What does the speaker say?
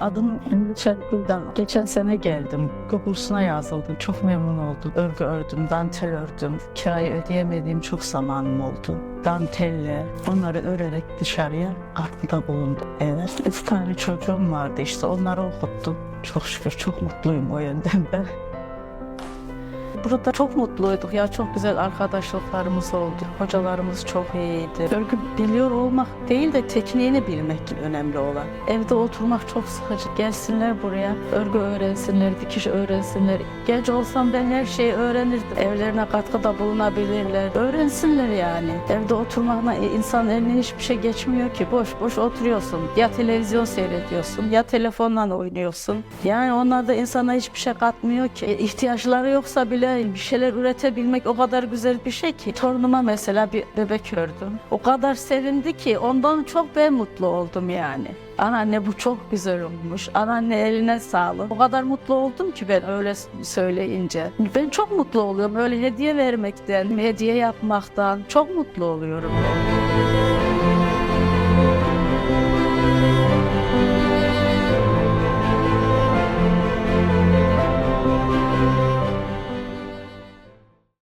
Adım Ümit Şerifgül'den. Geçen sene geldim. Kursuna yazıldım. Çok memnun oldum. Örgü ördüm, dantel ördüm. Kirayı ödeyemediğim çok zamanım oldu. Dantelle onları örerek dışarıya aklımda bulundum. Evet. Üç tane çocuğum vardı işte onları okuttum. Çok şükür çok mutluyum o yönden ben. Burada çok mutluyduk ya çok güzel arkadaşlıklarımız oldu. Hocalarımız çok iyiydi. Örgü biliyor olmak değil de tekniğini bilmek önemli olan. Evde oturmak çok sıkıcı. Gelsinler buraya örgü öğrensinler, dikiş öğrensinler. Genç olsam ben her şeyi öğrenirdim. Evlerine katkıda bulunabilirler. Öğrensinler yani. Evde oturmakla insan eline hiçbir şey geçmiyor ki. Boş boş oturuyorsun. Ya televizyon seyrediyorsun ya telefonla oynuyorsun. Yani onlar da insana hiçbir şey katmıyor ki. E, ihtiyaçları yoksa bile bir şeyler üretebilmek o kadar güzel bir şey ki. Torunuma mesela bir bebek ördüm. O kadar sevindi ki ondan çok ben mutlu oldum yani. Anneanne bu çok güzel olmuş. Anneanne eline sağlık. O kadar mutlu oldum ki ben öyle söyleyince. Ben çok mutlu oluyorum. Öyle hediye vermekten, hediye yapmaktan çok mutlu oluyorum ben.